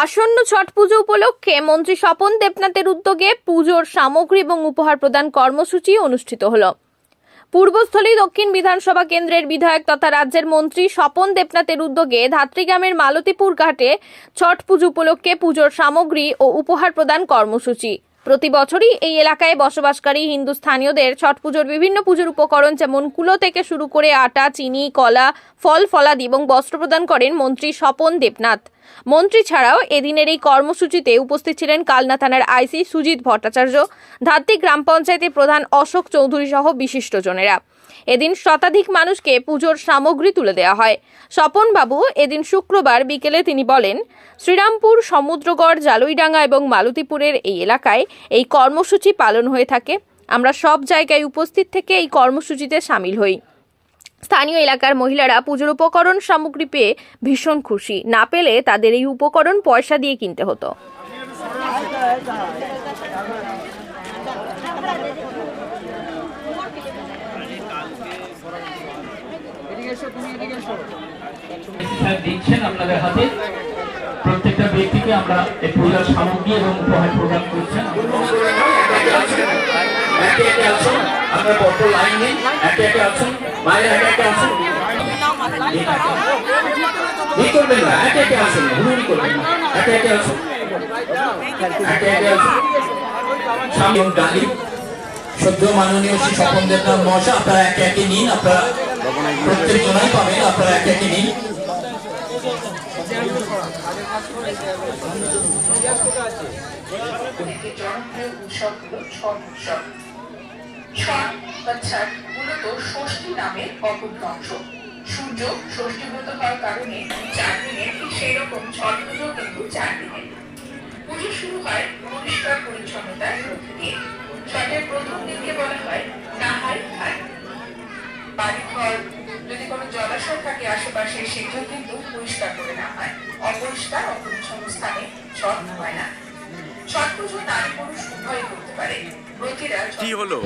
আসন্ন ছট পুজো উপলক্ষে মন্ত্রী স্বপন দেবনাথের উদ্যোগে পুজোর সামগ্রী এবং উপহার প্রদান কর্মসূচি অনুষ্ঠিত হলো। পূর্বস্থলী দক্ষিণ বিধানসভা কেন্দ্রের বিধায়ক তথা রাজ্যের মন্ত্রী স্বপন দেবনাথের উদ্যোগে ধাত্রীগ্রামের মালতীপুর ঘাটে ছট পুজো উপলক্ষে পুজোর সামগ্রী ও উপহার প্রদান কর্মসূচি। প্রতি বছরই এই এলাকায় বসবাসকারী হিন্দু স্থানীয়দের ছট পুজোর বিভিন্ন পুজোর উপকরণ যেমন কুলো থেকে শুরু করে আটা, চিনি, কলা, ফল, ফলাদি এবং বস্ত্র প্রদান করেন মন্ত্রী স্বপন দেবনাথ। মন্ত্রী ছাড়াও এদিনের এই কর্মসূচিতে উপস্থিত ছিলেন কালনা থানার আইসি সুজিত ভট্টাচার্য, ধাত্রী গ্রাম পঞ্চায়েতের প্রধান অশোক চৌধুরী সহ বিশিষ্টজনেরা। এদিন শতাধিক মানুষকে পুজোর সামগ্রী তুলে দেওয়া হয়। স্বপনবাবু এদিন শুক্রবার বিকেলে তিনি বলেন, শ্রীরামপুর, সমুদ্রগড়, জালুইডাঙ্গা এবং মালতীপুরের এই এলাকায় এই কর্মসূচি পালন হয়ে থাকে। আমরা সব জায়গায় উপস্থিত থেকে এই কর্মসূচিতে সামিল হই। স্থানীয় এলাকার মহিলারা পুজোর উপকরণ সামগ্রী পেয়ে ভীষণ খুশি। না পেলে তাদের এই উপকরণ পয়সা দিয়ে কিনতে হতো। প্রত্যেকটা ব্যক্তিকে আমরা এই পূজার সামগ্রী এবং উপহার প্রদান করছেন। একে একে আসুন আমরা বড় লাইনে একে একে আসুন বাইরে একে একে আসুন। ই করবেন না? একে একে আসুন হুড়ুড়ি করবেন না। একে একে আসুন। একে একে আসুন। স্বামী ডালি সদ্য মাননীয় শ্রী স্বপন দেবনাথ মহাশয় আপনারা একে একে নিন আপনারা প্রত্যেক জনাই পাবেন আপনারা একে একে নিন। উৎসব। ছট বা ছট মূলত ষষ্ঠী নামের অপভ্রংশ। সূর্য ষষ্ঠীব্রত হওয়ার কারণে চার দিনের ঠিক সেই রকম ছট পুজো কিন্তু চার দিনের পুজো শুরু হয় পরিষ্কার পরিচ্ছন্নতার মধ্যে দিয়ে। ছটের প্রথম দিনকে বলা হয় নাহাই খায় বাড়িঘর, যদি কোনো জলাশয় থাকে আশেপাশে সেগুলো কিন্তু পরিষ্কার করে না হয়। অপরিষ্কার, অপরিচ্ছন্ন স্থানে ছট হয় না। ছট পুজো নারী পুরুষ উভয় করতে পারে। কি হলো?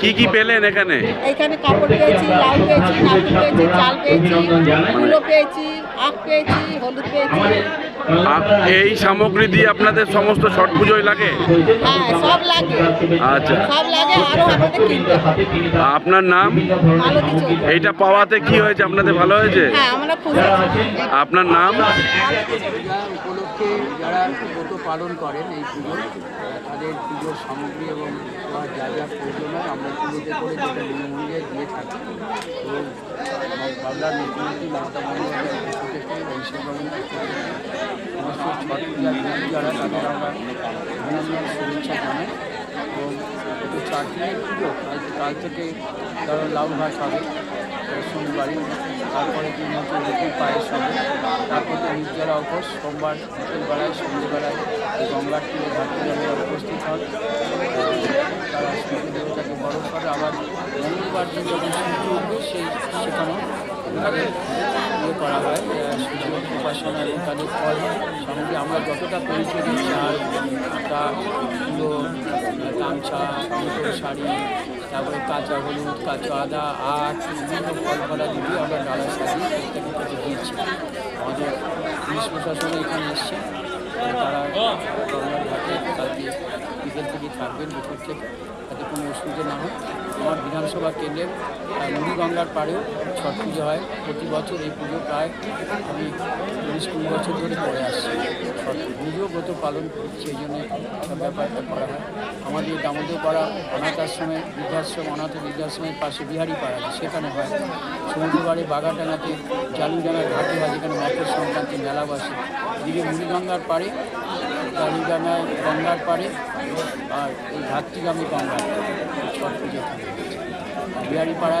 কি? কি পেলেন এখানে? এখানে কাপড় পেয়েছি লাউ পেয়েছি নারকেল পেয়েছি চাল পেয়েছি পেয়েছি আখ পেয়েছি হলুদ পেয়েছি। এই সামগ্রী দিয়ে আপনাদের সমস্ত ছট পুজোয় লাগে? হ্যাঁ সব লাগে। আচ্ছা। সব লাগে আরও আমাদের কিনতে হবে। আপনার নাম? এইটা পাওয়াতে কি হয়েছে? আপনাদের ভালো হয়েছে? হ্যাঁ আপনার নাম? উপলক্ষে যারা ব্রত পালন করেন এই পুজো তাদের পুজোর সামগ্রী এবং যা যা প্রয়োজন হয় আমরা পুজোতে করে যেটা বিনামূল্যে দিয়ে থাকি। এবং বাংলার মুখ্যমন্ত্রী মমতা বন্দ্যোপাধ্যায়ের পক্ষ জানাই এবং চার পুজো থেকে ধরো লাউ ঘাস হবে তারপরে কি রুটি পায়েস হবে তারপর নির্জলা উপোস সোমবার বিকেলবেলায় সন্ধ্যেবেলায় গঙ্গার তীরে ঘাটে জলে উপস্থিত হন দেবতাকে করে আবার যখন সূর্য উঠবে সেই ইয়ে করা হয় সূর্য উপাসনা এবং তাদের ফল। সঙ্গে আমরা যতটা পরিচয় চাল আটা গামছা শাড়ি, তারপরে কাঁচা হলুদ, কাঁচা আদা, আখ, বিভিন্ন ফল ফলা দিয়ে আমরা ডালা সাজিয়ে প্রত্যেকের কাছে দিয়েছি আমাদের পুলিশ প্রশাসন এখানে এসছে। তারা গঙ্গার ঘাটে কালকে বিকেল থেকে থাকবেন দুপুর থেকে, যাতে কোনো অসুবিধা না হয়। আমার বিধানসভা কেন্দ্রের আহ, মুড়িগঙ্গার পাড়েও ছট পুজো হয়। প্রতি বছর এই পুজো প্রায় আমি উনিশ কুড়ি বছর ধরে করে আসছি। ছট পুজো ব্রত পালন করছি এই জন্য ব্যাপারটা করা হয়। আমাদের দামোদর পাড়া অনাথ আশ্রমে বৃদ্ধাশ্রম অনাথ বৃদ্ধাশ্রমের পাশে বিহারি পাড়া সেখানে হয়। সমুদ্রবাড়ি বাগানডাঙ্গাতে জালুডাঙ্গার ঘাটে হয় যেখানে মকর সংক্রান্তি মেলা বসে। এদিকে মুড়িগঙ্গার পাড়ে জালুডাঙ্গায় গঙ্গার পাড়ে আর এই ঘাটতিগামী গঙ্গার পাড়ে,